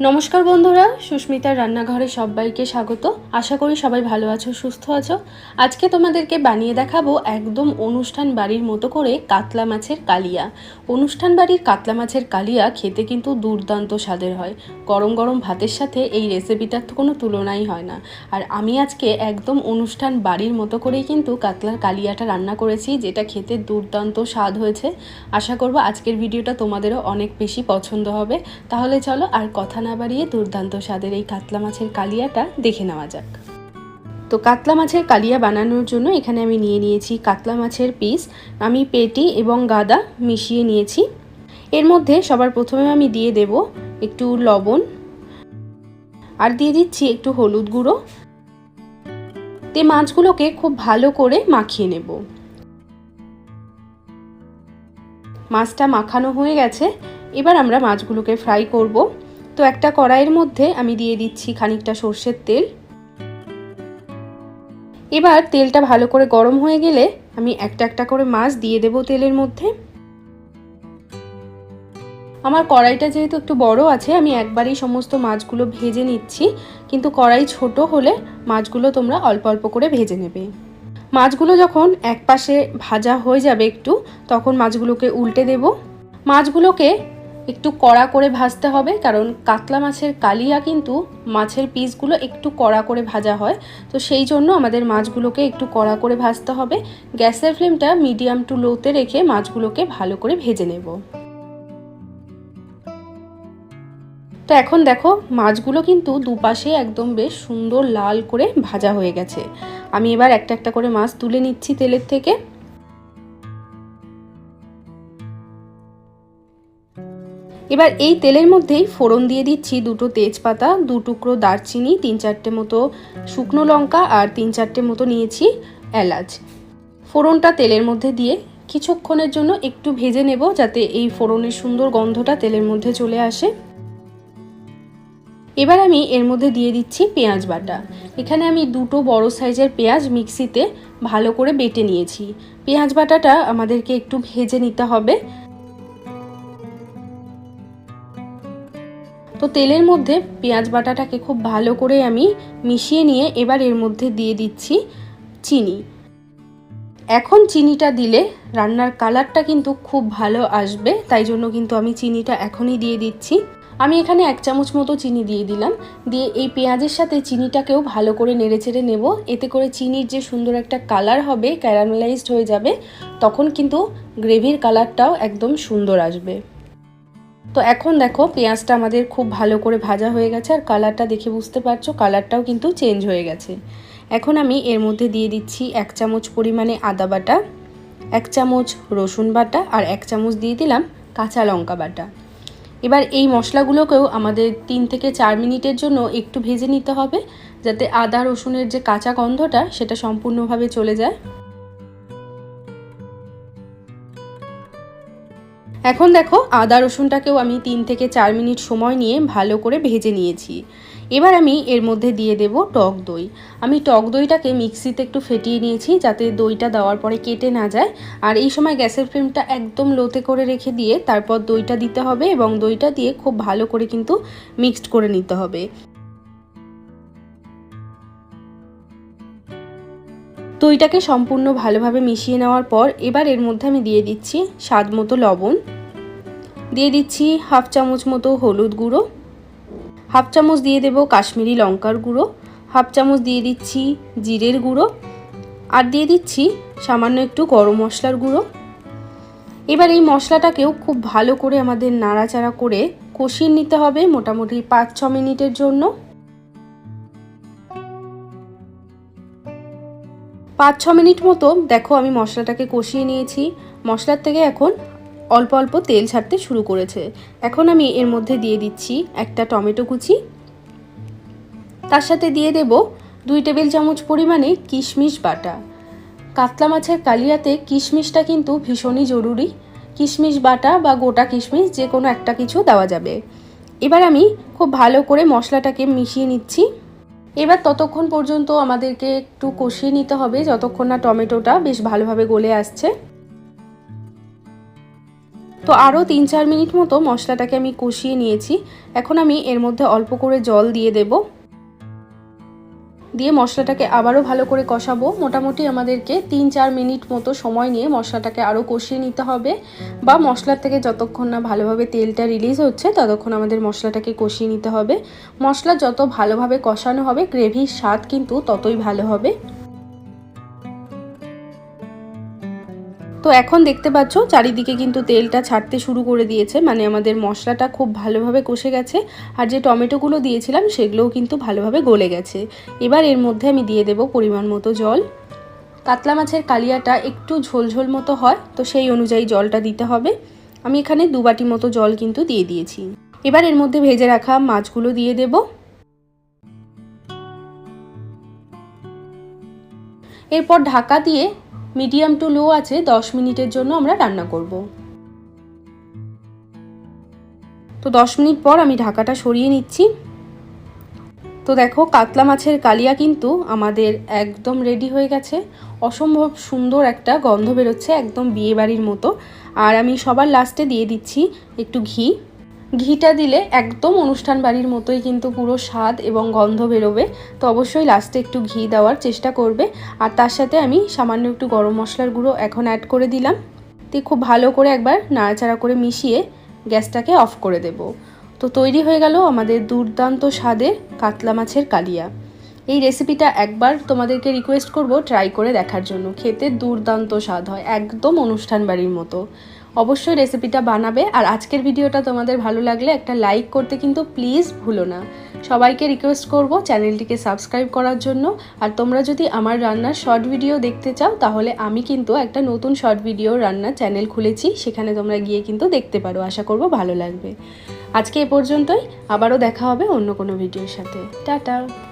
নমস্কার বন্ধুরা, সুস্মিতার রান্নাঘরে সবাইকে স্বাগত। আশা করি সবাই ভালো আছো, সুস্থ আছো। আজকে তোমাদেরকে বানিয়ে দেখাবো একদম অনুষ্ঠান বাড়ির মতো করে কাতলা মাছের কালিয়া। অনুষ্ঠান বাড়ির কাতলা মাছের কালিয়া খেতে কিন্তু দুর্দান্ত স্বাদের হয়। গরম গরম ভাতের সাথে এই রেসিপিটার তো কোনো তুলনাই হয় না। আর আমি আজকে একদম অনুষ্ঠান বাড়ির মতো করেই কিন্তু কাতলার কালিয়াটা রান্না করেছি, যেটা খেতে দুর্দান্ত স্বাদ হয়েছে। আশা করব আজকের ভিডিওটা তোমাদেরও অনেক বেশি পছন্দ হবে। তাহলে চলো আর কথা না বাড়িয়ে দুর্দান্ত স্বাদের এই কাতলা মাছের কালিয়াটা দেখে নেওয়া যাক। তো কাতলা মাছের কালিয়া বানানোর জন্য এখানে আমি নিয়ে নিয়েছি কাতলা মাছের পিস, আমি পেটি এবং গাদা মিশিয়ে নিয়েছি। এর মধ্যে সবার প্রথমে আমি দিয়ে দেব একটু লবণ আর দিয়ে দিচ্ছি একটু হলুদ গুঁড়ো। তে মাছগুলোকে খুব ভালো করে মাখিয়ে নেব। মাছটা মাখানো হয়ে গেছে, এবার আমরা মাছগুলোকে ফ্রাই করব। তো একটা কড়াইয়ের মধ্যে আমি দিয়ে দিচ্ছি খানিকটা সর্ষের তেল। এবার তেলটা ভালো করে গরম হয়ে গেলে আমি একটা একটা করে মাছ দিয়ে দেব তেলের মধ্যে। আমার কড়াইটা যেহেতু একটু বড় আছে, আমি একবারেই সমস্ত মাছগুলো ভেজে নিচ্ছি। কিন্তু কড়াই ছোট হলে মাছগুলো তোমরা অল্প অল্প করে ভেজে নেবে। মাছগুলো যখন এক পাশে ভাজা হয়ে যাবে একটু, তখন মাছগুলোকে উল্টে দেব। মাছগুলোকে একটু কড়া করে ভাজতে হবে, কারণ কাতলা মাছের কালিয়া কিন্তু মাছের পিসগুলো একটু কড়া করে ভাজা হয়। তো সেই জন্য আমাদের মাছগুলোকে একটু কড়া করে ভাজতে হবে। গ্যাসের ফ্লেমটা মিডিয়াম টু লোতে রেখে মাছগুলোকে ভালো করে ভেজে নেব। তো এখন দেখো, মাছগুলো কিন্তু দুপাশে একদম বেশ সুন্দর লাল করে ভাজা হয়ে গেছে। আমি এবার একটা একটা করে মাছ তুলে নিচ্ছি তেলের থেকে। এবার এই তেলের মধ্যেই ফোড়ন দিয়ে দিচ্ছি দুটো তেজপাতা, দু টুকরো দারচিনি, তিন চারটে মতো শুকনো লঙ্কা আর তিন চারটে মতো নিয়েছি এলাচ। ফোড়নটা তেলের মধ্যে দিয়ে কিছুক্ষণের জন্য একটু ভেজে নেব যাতে এই ফোড়নের সুন্দর গন্ধটা তেলের মধ্যে চলে আসে। এবার আমি এর মধ্যে দিয়ে দিচ্ছি পেঁয়াজ বাটা। এখানে আমি দুটো বড় সাইজের পেঁয়াজ মিক্সিতে ভালো করে বেটে নিয়েছি। পেঁয়াজ বাটাটা আমাদেরকে একটু ভেজে নিতে হবে। তো তেলের মধ্যে পেঁয়াজ বাটাটাকে খুব ভালো করে আমি মিশিয়ে নিয়ে এবার এর মধ্যে দিয়ে দিচ্ছি চিনি। এখন চিনিটা দিলে রান্নার কালারটা কিন্তু খুব ভালো আসবে, তাই জন্য কিন্তু আমি চিনিটা এখনই দিয়ে দিচ্ছি। আমি এখানে এক চামচ মতো চিনি দিয়ে দিলাম, দিয়ে এই পেঁয়াজের সাথে চিনিটাকেও ভালো করে নেড়েচেড়ে নেব। এতে করে চিনির যে সুন্দর একটা কালার হবে, ক্যারামেলাইজড হয়ে যাবে, তখন কিন্তু গ্রেভির কালারটাও একদম সুন্দর আসবে। তো এখন দেখো পেঁয়াজটা আমাদের খুব ভালো করে ভাজা হয়ে গেছে আর কালারটা দেখে বুঝতে পারছ, কালারটাও কিন্তু চেঞ্জ হয়ে গেছে। এখন আমি এর মধ্যে দিয়ে দিচ্ছি এক চামচ পরিমাণে আদা বাটা, এক চামচ রসুন বাটা আর এক চামচ দিয়ে দিলাম কাঁচা লঙ্কা বাটা। এবার এই মশলাগুলোকেও আমাদের তিন থেকে চার মিনিটের জন্য একটু ভেজে নিতে হবে, যাতে আদা রসুনের যে কাঁচা গন্ধটা সেটা সম্পূর্ণভাবে চলে যায়। এখন দেখো আদা রসুনটাকেও আমি তিন থেকে চার মিনিট সময় নিয়ে ভালো করে ভেজে নিয়েছি। এবার আমি এর মধ্যে দিয়ে দেব টক দই। আমি টক দইটাকে মিক্সিতে একটু ফেটিয়ে নিয়েছি যাতে দইটা দেওয়ার পরে কেটে না যায়। আর এই সময় গ্যাসের ফ্লেমটা একদম লোতে করে রেখে দিয়ে তারপর দইটা দিতে হবে এবং দইটা দিয়ে খুব ভালো করে কিন্তু মিক্সড করে নিতে হবে। দইটাকে সম্পূর্ণ ভালোভাবে মিশিয়ে নেওয়ার পর এবার এর মধ্যে আমি দিয়ে দিচ্ছি স্বাদ মতো লবণ। দিয়ে দিচ্ছি হাফ চামচ মতো হলুদ গুঁড়ো, হাফ চামচ দিয়ে দেব কাশ্মীরি লঙ্কার গুঁড়ো, হাফ চামচ দিয়ে দিচ্ছি জিরের গুঁড়ো, আর দিয়ে দিচ্ছি সামান্য একটু গরম মশলার গুঁড়ো। এবার এই মশলাটাকেও খুব ভালো করে আমাদের নাড়াচাড়া করে কষিয়ে নিতে হবে মোটামুটি পাঁচ ছ মিনিটের জন্য। পাঁচ ছ মিনিট মতো দেখো আমি মশলাটাকে কষিয়ে নিয়েছি। মশলার থেকে এখন অল্প অল্প তেল ছাড়তে শুরু করেছে। এখন আমি এর মধ্যে দিয়ে দিচ্ছি একটা টমেটো কুচি। তার সাথে দিয়ে দেব দুই টেবিল চামচ পরিমাণে কিশমিশ বাটা। কাতলা মাছের কালিয়াতে কিশমিশটা কিন্তু ভীষণই জরুরি। কিশমিশ বাটা বা গোটা কিশমিশ যে কোনো একটা কিছু দেওয়া যাবে। এবার আমি খুব ভালো করে মশলাটাকে মিশিয়ে নিচ্ছি। এবার ততক্ষণ পর্যন্ত আমাদেরকে একটু কষিয়ে নিতে হবে, যতক্ষণ না টমেটোটা বেশ ভালোভাবে গলে আসছে। তো আরও তিন চার মিনিট মতো মশলাটাকে আমি কষিয়ে নিয়েছি। এখন আমি এর মধ্যে অল্প করে জল দিয়ে দেব। দিয়ে মশলাটাকে আবারও ভালো করে কষাবো। মোটামুটি আমাদেরকে তিন চার মিনিট মতো সময় নিয়ে মশলাটাকে আরও কষিয়ে নিতে হবে বা মশলার থেকে যতক্ষণ না ভালোভাবে তেলটা রিলিজ হচ্ছে, ততক্ষণ আমাদের মশলাটাকে কষিয়ে নিতে হবে। মশলা যত ভালোভাবে কষানো হবে, গ্রেভির স্বাদ কিন্তু ততই ভালো হবে। তো এখন দেখতে পাচ্ছ, চারিদিকে কিন্তু তেলটা ছাড়তে শুরু করে দিয়েছে। মানে আমাদের মশলাটা খুব ভালোভাবে কষে গেছে। আর যে টমেটোগুলো দিয়েছিলাম, সেগুলোও কিন্তু ভালোভাবে গলে গেছে। এবার এর মধ্যে আমি দিয়ে দেব পরিমাণ মতো জল। কাতলা মাছের কালিয়াটা একটু ঝোলঝোল মতো হয়, তো সেই অনুযায়ী জলটা দিতে হবে। আমি এখানে দু বাটি মতো জল কিন্তু দিয়ে দিয়েছি। এবার এর মধ্যে ভেজে রাখা মাছগুলো দিয়ে দেব। এরপর ঢাকা দিয়ে মিডিয়াম টু লো আছে, দশ মিনিটের জন্য আমরা রান্না করব। তো দশ মিনিট পর আমি ঢাকাটা সরিয়ে নিচ্ছি। তো দেখো, কাতলা মাছের কালিয়া কিন্তু আমাদের একদম রেডি হয়ে গেছে। অসম্ভব সুন্দর একটা গন্ধ বেরোচ্ছে একদম বিয়ে বাড়ির মতো। আর আমি সবার লাস্টে দিয়ে দিচ্ছি একটু ঘি। ঘিটা দিলে একদম অনুষ্ঠান বাড়ির মতোই কিন্তু পুরো স্বাদ এবং গন্ধ বেরোবে। তো অবশ্যই লাস্টে একটু ঘি দেওয়ার চেষ্টা করবে। আর তার সাথে আমি সামান্য একটু গরম মশলার গুঁড়ো এখন অ্যাড করে দিলাম। দিয়ে খুব ভালো করে একবার নাড়াচাড়া করে মিশিয়ে গ্যাসটাকে অফ করে দেব। তো তৈরি হয়ে গেল আমাদের দুর্দান্ত স্বাদের কাতলা মাছের কালিয়া। এই রেসিপিটা একবার তোমাদেরকে রিকোয়েস্ট করব ট্রাই করে দেখার জন্য। খেতে দুর্দান্ত স্বাদ হয়, একদম অনুষ্ঠান বাড়ির মতো। অবশ্যই রেসিপিটা বানাবে। আর আজকের ভিডিওটা তোমাদের ভালো লাগলে একটা লাইক করতে কিন্তু প্লিজ ভুলো না। সবাইকে রিকোয়েস্ট করব চ্যানেলটিকে সাবস্ক্রাইব করার জন্য। আর তোমরা যদি আমার রান্নার শর্ট ভিডিও দেখতে চাও, তাহলে আমি কিন্তু একটা নতুন শর্ট ভিডিও রান্নার চ্যানেল খুলেছি। সেখানে তোমরা গিয়ে কিন্তু দেখতে পারো। আশা করব ভালো লাগবে। আজকে এ পর্যন্তই। আবারও দেখা হবে অন্য কোনো ভিডিওর সাথে। টাটা!